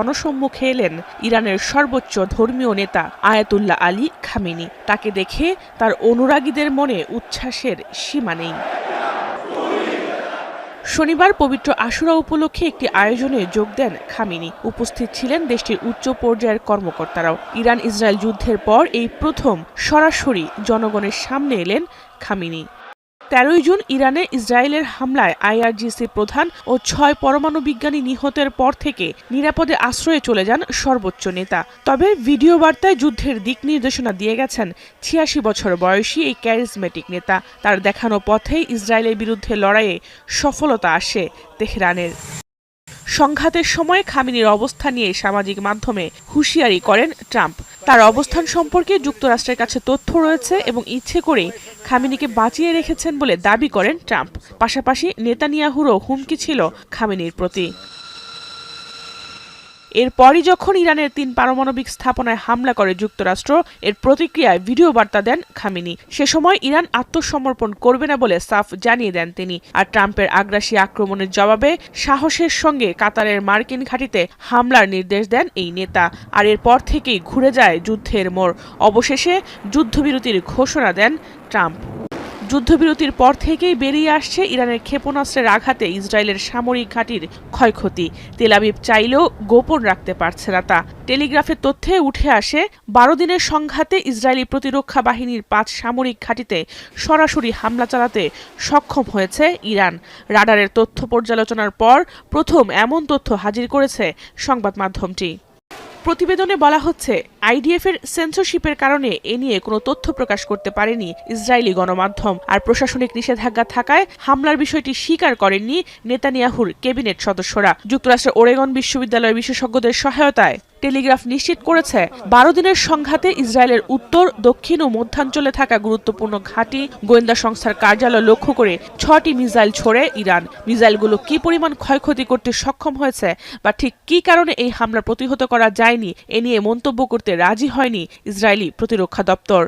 জনসম্মুখে এলেন ইরানের সর্বোচ্চ ধর্মীয় নেতা আয়াতুল্লাহ আলী খামিনি। তাকে দেখে তার অনুরাগীদের মনে উচ্ছ্বাসের সীমা নেই। শনিবার পবিত্র আশুরা উপলক্ষে একটি আয়োজনে যোগ দেন খামিনি। উপস্থিত ছিলেন দেশটির উচ্চ পর্যায়ের কর্মকর্তারাও। ইরান ইসরায়েল যুদ্ধের পর এই প্রথম সরাসরি জনগণের সামনে এলেন খামিনি। তেরোই জুন ইরানে ইসরায়েলের হামলায় আইআরজিসি প্রধান ও ছয় পরমাণু বিজ্ঞানী নিহতের পর থেকে নিরাপদে আশ্রয়ে চলে যান সর্বোচ্চ নেতা। তবে ভিডিও বার্তায় যুদ্ধের দিক নির্দেশনা দিয়ে গেছেন ছিয়াশি বছর বয়সী এই ক্যারিসমেটিক নেতা। তার দেখানো পথেই ইসরায়েলের বিরুদ্ধে লড়াইয়ে সফলতা আসে তেহরানের। সংঘাতের সময় খামিনির অবস্থা নিয়ে সামাজিক মাধ্যমে হুঁশিয়ারি করেন ট্রাম্প। তার অবস্থান সম্পর্কে যুক্তরাষ্ট্রের কাছে তথ্য রয়েছে এবং ইচ্ছে করেই খামিনিকে বাঁচিয়ে রেখেছেন বলে দাবি করেন ট্রাম্প। পাশাপাশি নেতানিয়াহুরও হুমকি ছিল খামিনির প্রতি। এরপরই যখন ইরানের তিন পারমাণবিক স্থাপনায় হামলা করে যুক্তরাষ্ট্র, এর প্রতিক্রিয়ায় ভিডিও বার্তা দেন খামিনি। সে সময় ইরান আত্মসমর্পণ করবে না বলে সাফ জানিয়ে দেন তিনি। আর ট্রাম্পের আগ্রাসী আক্রমণের জবাবে সাহসের সঙ্গে কাতারের মার্কিন ঘাঁটিতে হামলার নির্দেশ দেন এই নেতা। আর এরপর থেকেই ঘুরে যায় যুদ্ধের মোড়। অবশেষে যুদ্ধবিরতির ঘোষণা দেন ট্রাম্প। যুদ্ধবিরতির পর থেকেই বেরিয়ে আসছে ইরানের ক্ষেপণাস্ত্রের আঘাতে ইসরায়েলের সামরিক ঘাঁটির ক্ষয়ক্ষতি। তেলাবিব চাইলেও গোপন রাখতে পারছে না তা। টেলিগ্রাফের তথ্যে উঠে আসে, বারো দিনের সংঘাতে ইসরায়েলি প্রতিরক্ষা বাহিনীর পাঁচ সামরিক ঘাঁটিতে সরাসরি হামলা চালাতে সক্ষম হয়েছে ইরান। রাডারের তথ্য পর্যালোচনার পর প্রথম এমন তথ্য হাজির করেছে সংবাদ মাধ্যমটি। প্রতিবেদনে বলা হচ্ছে, আইডিএফ এর সেন্সরশিপের কারণে এ নিয়ে কোনো তথ্য প্রকাশ করতে পারেনি ইসরায়েলি গণমাধ্যম। আর প্রশাসনিক নিষেধাজ্ঞা থাকায় হামলার বিষয়টি স্বীকার করেননি নেতানিয়াহুর ক্যাবিনেট সদস্যরা। যুক্তরাষ্ট্রের ওরেগন বিশ্ববিদ্যালয়ের বিশেষজ্ঞদের সহায়তায় টেলিগ্রাফ নিশ্চিত করেছে, বারো দিনের সংঘাতে ইসরায়েলের উত্তর, দক্ষিণ ও মধ্যাঞ্চলে থাকা গুরুত্বপূর্ণ ঘাঁটি গোয়েন্দা সংস্থার কার্যালয় লক্ষ্য করে ছটি মিসাইল ছোড়ে ইরান। মিসাইলগুলো কি পরিমাণ ক্ষয়ক্ষতি করতে সক্ষম হয়েছে বা ঠিক কি কারণে এই হামলা প্রতিহত করা যায়নি, এ নিয়ে মন্তব্য করতে রাজি হয়নি ইসরায়েলি প্রতিরক্ষা দপ্তর।